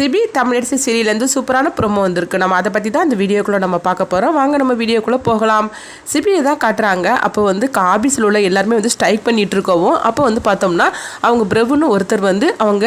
CP Tamilarasi சீரியலேருந்து சூப்பரான promo வந்திருக்கு. நம்ம அதை பற்றி தான் இந்த வீடியோக்குள்ளே நம்ம பார்க்க போகிறோம் வாங்க நம்ம வீடியோக்குள்ளே போகலாம். சிபியை தான் காட்டுறாங்க. அப்போ வந்து ஆபீஸில் உள்ள எல்லாருமே வந்து ஸ்ட்ரைக் பண்ணிகிட்டு இருக்கவும் அப்போ வந்து பார்த்தோம்னா அவங்க பிரபுன்னு ஒருத்தர் வந்து அவங்க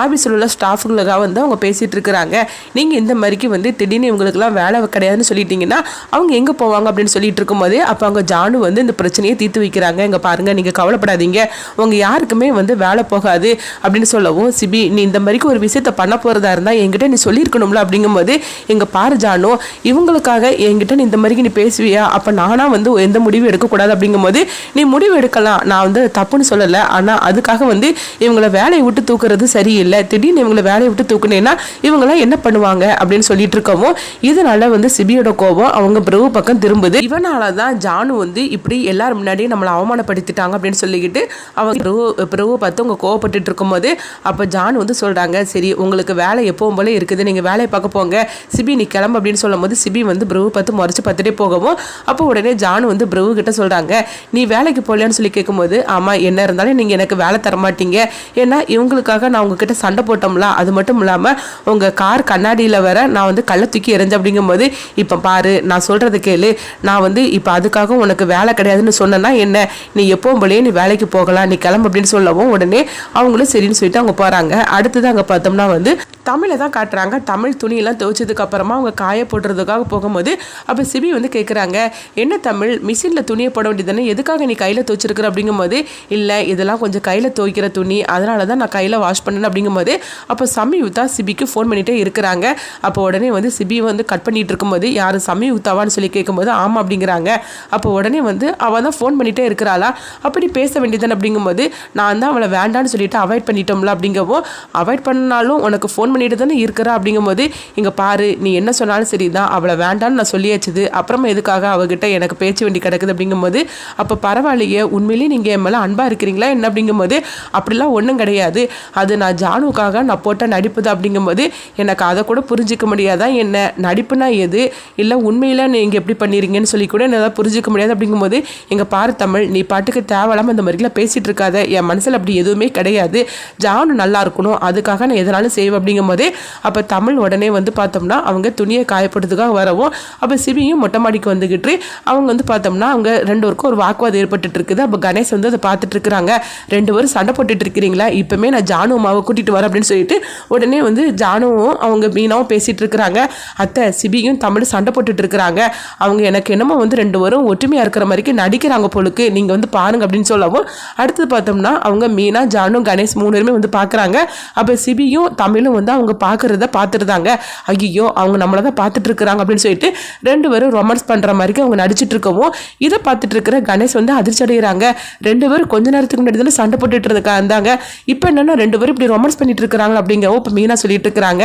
ஆஃபீஸில் உள்ள ஸ்டாஃபுங்களுக்காக வந்து அவங்க பேசிகிட்டு இருக்கிறாங்க. நீங்கள் இந்த மாதிரிக்கு வந்து திடீர்னு இவங்களுக்குலாம் வேலை கிடையாதுன்னு சொல்லிட்டீங்கன்னா அவங்க எங்கே போவாங்க அப்படின்னு சொல்லிட்டு இருக்கும்போது அப்போ அவங்க ஜானு வந்து இந்த பிரச்சனையை தீர்த்து வைக்கிறாங்க. இங்கே பாருங்கள் நீங்கள் கவலைப்படாதீங்க. உங்கள் யாருக்குமே வந்து வேலை போகாது அப்படின்னு சொல்லவும் சிபி நீ இந்த மாதிரிக்கு ஒரு விஷயத்த பண்ண போகிறதா இருந்தால் என்கிட்ட நீ சொல்லியிருக்கணும்ல அப்படிங்கும்போது எங்கள் பாரு ஜானு இவங்களுக்காக என்கிட்ட நீ இந்த மாதிரி நீ பேசுவியா? அப்போ நானாக வந்து எந்த முடிவும் எடுக்கக்கூடாது அப்படிங்கும்போது நீ முடிவு எடுக்கலாம். நான் வந்து தப்புன்னு சொல்லலை. ஆனால் அதுக்காக வந்து இவங்கள வேலையை விட்டு தூக்குறது சரியில்லை. திடீர்னு இவங்களை வேலையை விட்டு தூக்குனேன்னா இவங்களாம் என்ன பண்ணுவாங்க அப்படின்னு சொல்லிட்டு இருக்கவும் இதனால வந்து சிபியோட கோபம் அவங்க பிரபு பக்கம் திரும்புது. இவனால தான் ஜானு வந்து இப்படி எல்லாரும் முன்னாடியும் நம்மளை அவமானப்படுத்திட்டாங்க அப்படின்னு சொல்லிக்கிட்டு அவங்க பிரபு பிரபு பார்த்து அவங்க கோவப்பட்டு இருக்கும்போது அப்போ ஜானு வந்து சொல்கிறாங்க சரி உங்களுக்கு வேலை எப்பவும் போல இருக்குது. நீங்கள் வேலையை பார்க்க போங்க. சிபி நீ கிளம்பு அப்படின்னு சொல்லும்போது சிபி வந்து பிரபு பார்த்து முறைச்சு பார்த்துட்டே போகவும் அப்போ உடனே ஜானு வந்து பிரபு கிட்ட சொல்கிறாங்க நீ வேலைக்கு போகலையான்னு சொல்லி கேட்கும்போது ஆமாம் என்ன இருந்தாலும் நீங்கள் எனக்கு வேலை தர மாட்டீங்க. ஏன்னா இவங்களுக்காக நான் உங்ககிட்ட சண்டை போட்டோம்ல அது மட்டும் இல்லாமல் உங்கள் கார் கண்ணாடியில் வர நான் வந்து கள்ள தூக்கி எறிஞ்சேன். அப்படிங்கும்போது இப்போ பாரு நான் சொல்கிறத கேளு. நான் வந்து இப்போ அதுக்காக உனக்கு வேலை கிடையாதுன்னு சொன்னேன்னா என்ன? நீ எப்பவும் போலயே நீ வேலைக்கு போகலாம். நீ கிளம்பு அப்படின்னு சொல்லவும் உடனே அவங்களும் சரின்னு சொல்லிட்டு அவங்க போகிறாங்க அடுத்தது அங்கே பார்த்தோம்னா வந்து தமிழை தான் காட்டுறாங்க. தமிழ் துணியெல்லாம் துவைச்சதுக்கு அப்புறமா அவங்க காய போடுறதுக்காக போகும்போது அப்போ சிபி வந்து கேட்குறாங்க என்ன தமிழ்? மிஷினில் துணியை போட வேண்டியதுன்னு எதுக்காக நீ கையில் துவைச்சிருக்கிற? அப்படிங்கும்போது இல்லை இதெல்லாம் கொஞ்சம் கையில் துவைக்கிற துணி. அதனால தான் நான் கையில் வாஷ் பண்ணேன். அப்படிங்கும்போது அப்போ சமீயுத்தா சிபிக்கு ஃபோன் பண்ணிகிட்டே இருக்கிறாங்க. அப்போ உடனே வந்து சிபி வந்து கட் பண்ணிட்டு இருக்கும்போது யார் சமீயுத்தாவான்னு சொல்லி கேட்கும்போது ஆமாம் அப்படிங்கிறாங்க. அப்போ உடனே வந்து அவள் தான் ஃபோன் பண்ணிகிட்டே இருக்கிறாளா? அப்படி பேச வேண்டியதுன்னு அப்படிங்கும்போது நான் தான் அவளை வேண்டான்னு சொல்லிட்டு அவாய்ட் பண்ணிட்டோம்ல அப்படிங்கவும் அவாய்ட் பண்ணாலும் உனக்கு ஃபோன் பண்ணிட்டு தானே இருக்கிறா அப்படிங்கும்போது இங்கே பாரு நீ என்ன சொன்னாலும் சரி தான் அவளை வேண்டான்னு நான் சொல்லியாச்சுது அப்புறமா எதுக்காக அவகிட்ட எனக்கு பேச்சு வேண்டி கிடக்குது அப்படிங்கும்போது அப்போ பரவாயில்லையே உண்மையிலேயே நீங்கள் என் மேலே அன்பாக இருக்கிறீங்களா என்ன அப்படிங்கும்போது அப்படிலாம் ஒன்றும் கிடையாது. அது நான் ஜானுக்காக நான் போட்ட நடிப்புது அப்படிங்கும்போது எனக்கு அதை கூட புரிஞ்சிக்க முடியாதான் என்ன? நடிப்புனா எது? இல்லை உண்மையில் நீங்கள் எப்படி பண்ணிடுறீங்கன்னு சொல்லி கூட என்னால் புரிஞ்சிக்க முடியாது அப்படிங்கும்போது எங்கள் பாரு தமிழ் நீ பாட்டுக்கு தேவையில்லாமல் இந்த மாதிரிலாம் பேசிகிட்டு இருக்காத. என் மனசில் அப்படி எதுவுமே கிடையாது. ஜானு நல்லா இருக்கணும் அதுக்காக நான் எதனாலும் செய்வேன் அப்படிங்கும்போது அப்போ தமிழ் உடனே வந்து பார்த்தோம்னா அவங்க துணியை காயப்படுறதுக்காக வரவும் அப்போ சிபியும் மொட்டை மாடிக்கு வந்துக்கிட்டு அவங்க வந்து பார்த்தோம்னா அவங்க ரெண்டு பேருக்கும் ஒரு வாக்குவாதம் ஏற்பட்டு இருக்குது அப்போ கணேஷ் வந்து அதை பார்த்துட்டு இருக்கிறாங்க ரெண்டு பேரும் சண்டை போட்டுட்டு இருக்கிறீங்களா இப்போமே நான் ஜானு அம்மாவை கூட்டிகிட்டு வரேன் அப்படின்னு சொல்லிட்டு உடனே வந்து ஜானுவும் அவங்க மீனாவும் பேசிகிட்டு இருக்கிறாங்க அத்தை சிபியும் தமிழ் சண்டை போட்டுட்டு இருக்கிறாங்க அவங்க எனக்கு என்னமோ வந்து ரெண்டு பேரும் ஒற்றுமையாக இருக்கிற மாதிரிக்கு நடிக்கிறாங்க போலுக்கு. நீங்கள் வந்து பாருங்க அப்படின்னு சொல்லவும் அடுத்தது பார்த்தோம்னா அவங்க மீனா ஜானு கணேஷ் மூணு பேருமே வந்து பார்க்குறாங்க. அப்போ சிபியும் தமிழும் வந்து அவங்க பார்க்குறத பார்த்துருந்தாங்க. ஐயோ அவங்க நம்மளை தான் பார்த்துட்டு இருக்கிறாங்க அப்படின்னு சொல்லிட்டு ரெண்டு பேரும் ரொமான்ஸ் பண்ணுற மாதிரி அவங்க நடிச்சிட்டு இருக்கவும் இதை பார்த்துட்டு இருக்கிற கணேஷ் வந்து அதிர்ச்சி அடைகிறாங்க ரெண்டு பேரும் கொஞ்ச நேரத்துக்கு முன்னாடி தானே சண்டை போட்டுட்டு இருக்கா இருந்தாங்க. இப்போ என்னென்னா ரெண்டு பேரும் இப்படி ரொமான்ஸ் பண்ணிட்டு இருக்கிறாங்க அப்படிங்கவும் இப்போ மீனா சொல்லிட்டு இருக்கிறாங்க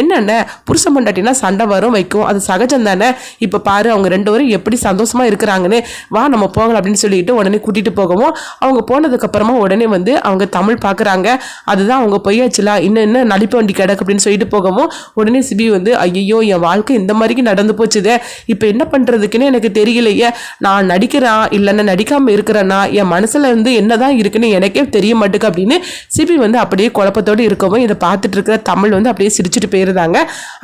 என்னென்ன புருஷன் மண்டாட்டினா சண்டை வரும் வைக்கும் அது சகஜம் தானே? இப்போ பாரு அவங்க ரெண்டு பேரும் எப்படி சந்தோஷமா இருக்கிறாங்கன்னு வா நம்ம போகலாம் அப்படின்னு சொல்லிட்டு உடனே கூட்டிகிட்டு போகவும் அவங்க போனதுக்கப்புறமா உடனே வந்து அவங்க தமிழ் பார்க்குறாங்க. அதுதான் அவங்க பொய்யாச்சுலாம் இன்னும் இன்னும் நடிப்பு வண்டி கிடக்கு அப்படின்னு சொல்லிட்டு போகவும் உடனே சிபி வந்து ஐயோ என் வாழ்க்கை இந்த மாதிரிக்கு நடந்து போச்சுதே. இப்போ என்ன பண்ணுறதுக்குன்னு எனக்கு தெரியலையே. நான் நடிக்கிறேன் இல்லைன்னா நடிக்காமல் இருக்கிறேன்னா என் மனசில் வந்து என்ன தான் இருக்குன்னு எனக்கே தெரிய மாட்டேங்க அப்படின்னு சிபி வந்து அப்படியே குழப்பத்தோடு இருக்கவும் இதை பார்த்துட்டு இருக்கிற தமிழ் வந்து அப்படியே சிரிச்சுட்டு போயிருந்தாங்க.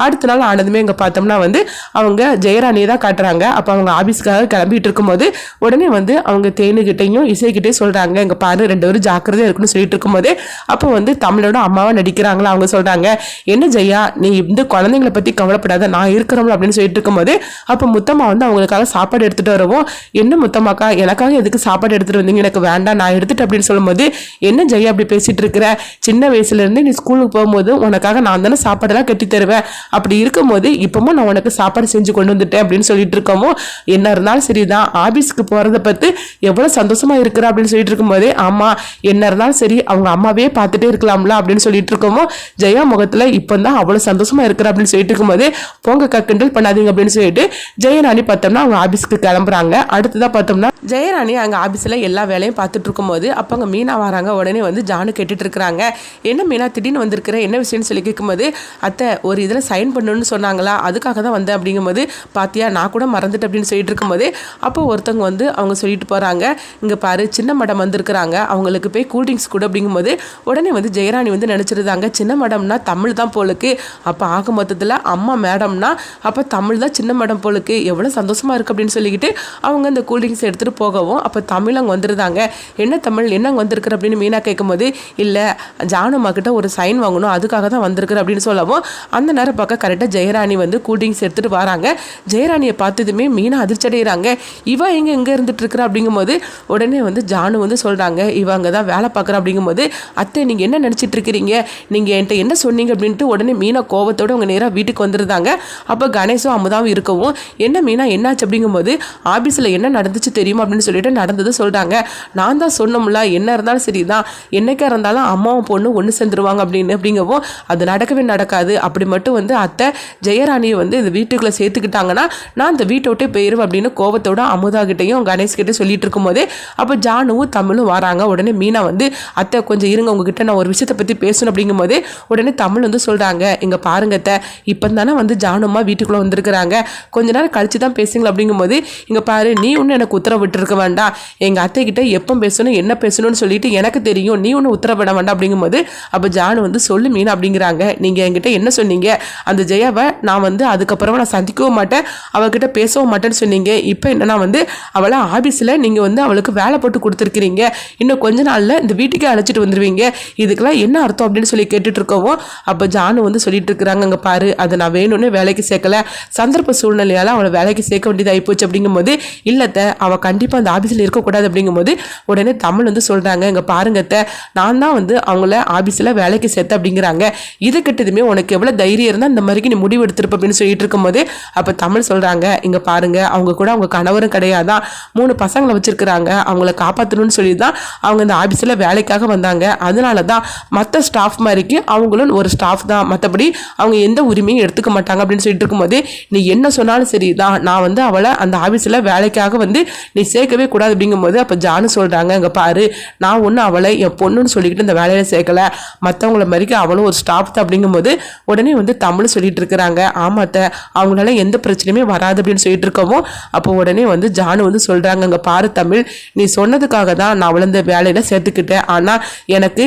அடுத்த நாள் ஆனதுமே இங்கே பார்த்தோம்னா வந்து அவங்க ஜெயராணியை தான் காட்டுறாங்க. அப்போ அவங்க ஆஃபீஸ்க்காக கிளம்பிட்டு இருக்கும்போது உடனே வந்து அவங்க தேனுகிட்டையும் இசைக்கிட்டையும் சொல்கிறாங்க இங்கே பாரு ரெண்டு பேரும் ஜாக்கிரதையாக இருக்குன்னு சொல்லிட்டு இருக்கும்போது அப்போ வந்து தமிழோட அம்மாவை நடிக்கிறாங்களா அவங்க சொல்கிறாங்க என்ன ஜெயா நீ இந்த குழந்தைங்களை பற்றி கவலைப்படாத நான் இருக்கிறோம்ல அப்படின்னு சொல்லிட்டு இருக்கும்போது அப்போ முத்தம்மா வந்து அவங்களுக்காக சாப்பாடு எடுத்துகிட்டு வருவோம் என்ன முத்தம்மாக்கா எனக்காக எதுக்கு சாப்பாடு எடுத்துகிட்டு வந்தீங்க? எனக்கு வேண்டாம் நான் எடுத்துட்டு அப்படின்னு சொல்லும்போது என்ன ஜெயா அப்படி பேசிகிட்டு இருக்கிற? சின்ன வயசுலேருந்து நீ ஸ்கூலுக்கு போகும்போது உனக்காக நான் தானே சாப்பாடெல்லாம் கட்டி தருவேன். அப்படி இருக்கும்போது இப்பவும் நான் உனக்கு சாப்பாடு செஞ்சு கொண்டு வந்துட்டேன் அப்படின்னு சொல்லிட்டு இருக்கோமோ என்ன இருந்தாலும் சரிதான். ஆஃபீஸ்க்கு போகிறத பார்த்து எவ்வளோ சந்தோஷமாக இருக்கிற? அப்படின்னு சொல்லிட்டு இருக்கும்போதே ஆமாம் என்ன இருந்தாலும் சரி அவங்க அம்மாவே பார்த்துட்டே இருக்கலாம்ல அப்படின்னு சொல்லிட்டு இருக்கோமோ ஜெயா முகத்தில் இப்போ தான் அவ்வளோ சந்தோஷமா இருக்கிற அப்படின்னு சொல்லிட்டு இருக்கும்போது போங்க கிண்டல் பண்ணாதீங்க அப்படின்னு சொல்லிட்டு ஜெயராணி பார்த்தோம்னா அவங்க ஆஃபீஸ்க்கு கிளம்புறாங்க. அடுத்ததாக பார்த்தோம்னா ஜெயராணி அங்கே ஆஃபீஸில் எல்லா வேலையும் பார்த்துட்டு இருக்கும்போது அப்போ அங்கே மீனா வராங்க. உடனே வந்து ஜானு கேட்டுட்டு இருக்கிறாங்க. என்ன மீனா திடீர்னு வந்திருக்கிற? என்ன விஷயம்னு சொல்லி கேட்கும்போது அத்தை ஒரு இதில் சைன் பண்ணணும்னு சொன்னாங்களா? அதுக்காக தான் வந்தேன் அப்படிங்கும்போது பாத்தியா நான் கூட மறந்துட்டு அப்படின்னு சொல்லிட்டு இருக்கும்போது அப்போ ஒருத்தவங்க வந்து அவங்க சொல்லிட்டு போகிறாங்க இங்கே பாரு சின்ன மடம் வந்திருக்கிறாங்க. அவங்களுக்கு போய் கூல்ட்ரிங்க்ஸ் கூட அப்படிங்கும்போது உடனே வந்து ஜெயராணி வந்து நினச்சிருந்தாங்க சின்ன மடம்னா தமிழ் தமிழ் தான் போலுக்கு. அப்போ ஆக மொத்தத்தில் அம்மா மேடம்னா அப்போ தமிழ் தான் சின்ன மேடம் போலுக்கு. எவ்வளோ சந்தோஷமாக இருக்குது அப்படின்னு சொல்லிக்கிட்டு அவங்க அந்த கூல்ட்ரிங்க்ஸ் எடுத்துகிட்டு போகவும் அப்போ தமிழ் அங்கே வந்துருந்தாங்க. என்ன தமிழ் என்ன அங்கே வந்திருக்கிற அப்படின்னு மீனா கேட்கும்போது இல்லை ஜானுமா கிட்ட ஒரு சைன் வாங்கணும் அதுக்காக தான் வந்திருக்கிற அப்படின்னு சொல்லவும் அந்த நேரம் பார்க்க கரெக்டாக ஜெயராணி வந்து கூல்ட்ரிங்க்ஸ் எடுத்துகிட்டு வராங்க. ஜெயராணியை பார்த்ததுமே மீனா அதிர்ச்சி அடைகிறாங்க இவன் எங்கே எங்கே இருந்துட்டு இருக்கிறா அப்படிங்கும்போது உடனே வந்து ஜானு வந்து சொல்கிறாங்க இவன் அங்கே தான் வேலை பார்க்குறா. அப்படிங்கும்போது அத்தை நீங்கள் என்ன நினச்சிட்டு இருக்கிறீங்க நீங்கள் என்கிட்ட என்ன சொன்னீங்க? அப்படின்ட்டு உடனே மீனா கோவத்தோடு அவங்க நேராக வீட்டுக்கு வந்துருந்தாங்க. அப்போ கணேசும் அமுதாவும் இருக்கவும் என்ன மீனா என்னாச்சு? அப்படிங்கும்போது ஆஃபீஸில் என்ன நடந்துச்சு தெரியுமா? அப்படின்னு சொல்லிட்டு நடந்தது சொல்கிறாங்க நான் தான் சொன்னோம்ல என்ன இருந்தாலும் சரி தான் என்னைக்கா இருந்தாலும் அம்மாவும் பொண்ணு ஒன்று சேர்ந்துருவாங்க அப்படின்னு அப்படிங்கவும் அது நடக்கவே நடக்காது. அப்படி மட்டும் வந்து அத்தை ஜெயராணியை வந்து இந்த வீட்டுக்குள்ளே சேர்த்துக்கிட்டாங்கன்னா நான் இந்த வீட்டை விட்டே போயிடுவேன் அப்படின்னு கோவத்தோட அமுதா கிட்டையும் கணேஷ் கிட்டே சொல்லிட்டு இருக்கும்போது அப்போ ஜானுவும் தமிழும் வராங்க. உடனே மீனா வந்து அத்தை கொஞ்சம் இருங்க உங்ககிட்ட நான் ஒரு விஷயத்தை பற்றி பேசணும் அப்படிங்கும்போது உடனே தமிழ் வந்து சொல்கிறாங்க இங்கே பாருங்க அத்தை இப்போ தானே வந்து ஜானுமா வீட்டுக்குள்ளே வந்திருக்கிறாங்க. கொஞ்ச நேரம் கழிச்சு தான் பேசுங்களா அப்படிங்கும்போது இங்கே பாரு நீ ஒன்றும் எனக்கு உத்தரவு விட்டுருக்க வேண்டாம். எங்கள் அத்தைக்கிட்ட எப்போ பேசணும் என்ன பேசணும்னு சொல்லிட்டு எனக்கு தெரியும். நீ ஒன்று உத்தரவிட வேண்டாம் அப்படிங்கும்போது அப்போ ஜானு வந்து சொல்லு மீன் அப்படிங்கிறாங்க. நீங்கள் என்கிட்ட என்ன சொன்னீங்க? அந்த ஜெயாவை நான் வந்து அதுக்கப்புறமா நான் சந்திக்கவும் மாட்டேன். அவகிட்ட பேசவும் மாட்டேன்னு சொன்னீங்க. இப்போ என்னன்னா வந்து அவளை ஆஃபீஸில் நீங்கள் வந்து அவளுக்கு வேலை போட்டு கொடுத்துருக்கிறீங்க. இன்னும் கொஞ்ச நாளில் இந்த வீட்டுக்கே அழைச்சிட்டு வந்துடுவீங்க இதுக்கெல்லாம் என்ன அர்த்தம் அப்படின்னு சொல்லி கேட்டுட்டு இருக்கவும் அப்போ ஜானு வந்து சொல்லிட்டு இருக்கிறாங்க அங்கே பாரு அதை நான் வேணும்னு வேலைக்கு சேர்க்கல. சந்தர்ப்ப சூழ்நிலையால் அவளை வேலைக்கு சேர்க்க வேண்டியதாகி போச்சு அப்படிங்கும்போது இல்லத்த அவள் கண்டிப்பாக அந்த ஆஃபீஸில் இருக்கக்கூடாது. அப்படிங்கும்போது உடனே தமிழ் வந்து சொல்கிறாங்க இங்கே பாருங்கத்த நான் தான் வந்து அவங்கள ஆஃபீஸில் வேலைக்கு சேர்த்த அப்படிங்கிறாங்க. இது கிட்டதுமே உனக்கு எவ்வளோ தைரியம் இருந்தால் இந்த மாதிரிக்கு நீ முடிவு எடுத்திருப்ப அப்படின்னு சொல்லிட்டு இருக்கும்போது அப்போ தமிழ் சொல்கிறாங்க இங்கே பாருங்க அவங்க கூட அவங்க கணவரும் கிடையாதான் மூணு பசங்களை வச்சுருக்குறாங்க அவங்கள காப்பாற்றணும்னு சொல்லி தான் அவங்க இந்த ஆஃபீஸில் வேலைக்காக வந்தாங்க. அதனால தான் மற்ற ஸ்டாஃப் மாதிரிக்கு அவங்களும் ஒரு ஸ்டாஃப் தான். மற்றபடி அவங்க எந்த உரிமையும் எடுத்துக்க மாட்டாங்க அப்படின்னு சொல்லிட்டு இருக்கும்போது நீ என்ன சொன்னாலும் சரி தான் நான் வந்து அவளை அந்த ஆஃபீஸில் வேலைக்காக வந்து நீ சேர்க்கவே கூடாது. அப்படிங்கும்போது அப்போ ஜானு சொல்கிறாங்க அங்கே பாரு நான் ஒன்றும் அவளை என் பொண்ணுன்னு சொல்லிக்கிட்டு இந்த வேலையில் சேர்க்கல. மற்றவங்கள மாதிரிக்கு அவளும் ஒரு ஸ்டாஃப் தான். அப்படிங்கும்போது உடனே வந்து தமிழ் சொல்லிட்டு இருக்கிறாங்க ஆமாத்த அவங்களால எந்த பிரச்சனையுமே வராது. அப்படின்னு சொல்லிட்டு இருக்கவும் அப்போ உடனே வந்து ஜானு வந்து சொல்கிறாங்க அங்கே பாரு தமிழ் நீ சொன்னதுக்காக தான் நான் அவளை இந்த வேலையில் சேர்த்துக்கிட்டேன். ஆனால் எனக்கு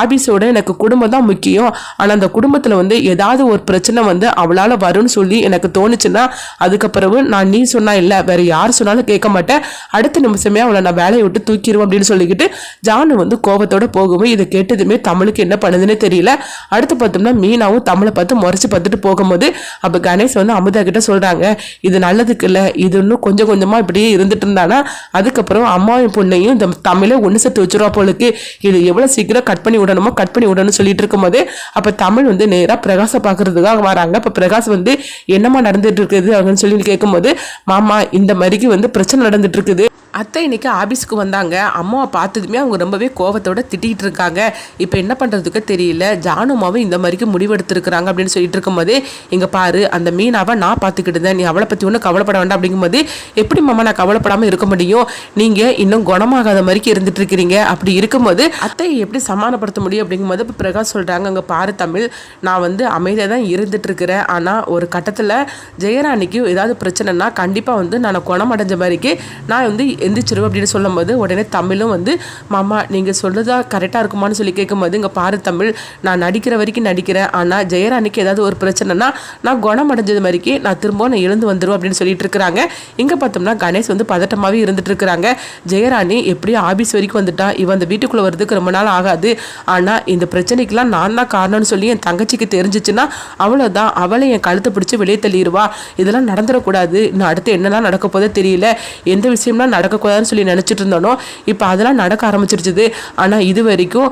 ஆபீஸோட எனக்கு குடும்பம் தான் முக்கியம். ஆனால் அந்த குடும்பத்தில் வந்து ஏதாவது ஒரு பிரச்சனை வந்து அவளால் வரும்னு சொல்லி எனக்கு தோணுச்சுன்னா அதுக்கப்புறவு நான் நீ சொன்னா இல்லை வேற யார் சொன்னாலும் கேட்க மாட்டேன். அடுத்த நிமிஷமே அவளை நான் வேலையை விட்டு தூக்கிடுவேன் அப்படின்னு சொல்லிக்கிட்டு ஜானு வந்து கோபத்தோட போகவும் இதை கேட்டதுமே தமிழுக்கு என்ன பண்ணுதுன்னே தெரியல. அடுத்து பார்த்தோம்னா மீனாவும் தமிழை பார்த்து முறைச்சு பார்த்துட்டு போகும்போது அப்போ கணேஷ் வந்து அமுதா கிட்ட சொல்கிறாங்க இது நல்லதுக்கு இல்லை இது இன்னும் கொஞ்சம் கொஞ்சமாக இப்படியே இருந்துட்டு இருந்தானா அதுக்கப்புறம் அம்மாவும் பொண்ணையும் இந்த தமிழை ஒன்று சேர்த்து வச்சுருவா போலுக்கு இது எவ்வளோ சீக்கிரம் கட் பண்ணி விடணுமோ கட் பண்ணி விடணும்னு சொல்லிட்டு இருக்கும்போது அப்போ தமிழ் வந்து நேராக பிரகாச பார்க்கறதுக்காக வராங்க. இப்போ பிரகாஷ் வந்து என்னம்மா நடந்துட்டு இருக்குது அப்படின்னு சொல்லி கேட்கும்போது மாமா இந்த மாதிரிக்கு வந்து பிரச்சனை நடந்துட்டு இருக்குது. அத்தை இன்றைக்கி ஆபீஸ்க்கு வந்தாங்க. அம்மாவை பார்த்ததுமே அவங்க ரொம்பவே கோவத்தோட திட்டிகிட்டு இருக்காங்க. இப்போ என்ன பண்ணுறதுக்கு தெரியல. ஜானுமாவும் இந்த மாதிரிக்கு முடிவெடுத்துருக்குறாங்க அப்படின்னு சொல்லிட்டு இருக்கும்போது இங்கே பாரு அந்த மீனாவை நான் பார்த்துக்கிட்டு நீ அவளை பற்றி ஒன்றும் கவலைப்பட வேண்டாம். அப்படிங்கும்போது எப்படி மாமா நான் கவலைப்படாமல் இருக்க முடியும்? நீங்கள் இன்னும் குணமாகாத மாதிரிக்கு இருந்துட்டு இருக்கிறீங்க. அப்படி இருக்கும்போது அத்தையை எப்படி சமாதானப்படுத்த முடியும் அப்படிங்கும்போது இப்போ பிரகாஷ் சொல்கிறாங்க அங்கே பாரு தமிழ் நான் வந்து அமைதியாக தான் இருந்துட்டு இருக்கிறேன். ஆனால் ஒரு கட்டத்தில் ஜெயராணிக்கு ஏதாவது பிரச்சனைனா கண்டிப்பாக வந்து நான் குணமடைஞ்ச மாதிரிக்கு நான் வந்து எந்திரிச்சிடும் அப்படின்னு சொல்லும்போது உடனே தமிழும் வந்து மாமா நீங்கள் சொல்கிறதா கரெக்டாக இருக்குமான்னு சொல்லி கேட்கும்போது இங்கே பாரு தமிழ் நான் நடிக்கிற வரைக்கும் நடிக்கிறேன். ஆனால் ஜெயராணிக்கு ஏதாவது ஒரு பிரச்சனைனா நான் குணமடைஞ்சது மாதிரிக்கு நான் திரும்பவும் நான் எழுந்து வந்துடும் அப்படின்னு சொல்லிட்டு இருக்கிறாங்க. இங்கே பார்த்தோம்னா கணேஷ் வந்து பதட்டமாகவே இருந்துட்டு இருக்கிறாங்க. ஜெயராணி எப்படியும் ஆஃபீஸ் வரைக்கும் வந்துட்டா. இவன் அந்த வீட்டுக்குள்ளே வரதுக்கு ரொம்ப நாள் ஆகாது. ஆனால் இந்த பிரச்சனைக்கெல்லாம் நான் தான் காரணம்னு சொல்லி என் தங்கச்சிக்கு தெரிஞ்சிச்சுன்னா அவ்வளோதான் அவளை என் கழுத்தை பிடிச்சி வெளியே தள்ளிடுவா இதெல்லாம் நடந்துடக்கூடாது. நான் அடுத்து என்னெல்லாம் நடக்க போதோ தெரியல. எந்த விஷயம்லாம் நடக்கக்கூடாதுன்னு சொல்லி நினச்சிட்டு இருந்தோனோ இப்போ அதெல்லாம் நடக்க ஆரம்பிச்சிருச்சுது. ஆனால் இது வரைக்கும்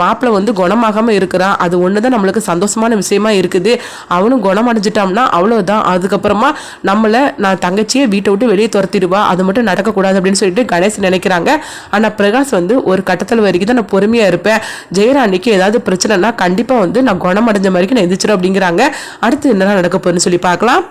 மாப்பிள்ளை வந்து குணமாகாமல் இருக்கிறான் அது ஒன்று தான் நம்மளுக்கு சந்தோஷமான விஷயமா இருக்குது. அவனும் குணமடைஞ்சிட்டான்னா அவ்வளோதான் அதுக்கப்புறமா நம்மளை நான் தங்கச்சியை வீட்டை விட்டு வெளியே துரத்திடுவா. அது மட்டும் நடக்கக்கூடாது அப்படின்னு சொல்லிட்டு கணேஷ் நினைக்கிறாங்க. ஆனால் பிரகாஷ் வந்து ஒரு கட்டத்தில் வரைக்கும் தான் நான் பொறுமையாக இருப்பேன். ஜெயராணிக்கு ஏதாவது பிரச்சனைனா கண்டிப்பாக வந்து நான் குணம் அடைஞ்ச நான் எந்திரிச்சிடும் அப்படிங்கிறாங்க. அடுத்து என்னென்ன நடக்க போகுதுன்னு சொல்லி பார்க்கலாம்.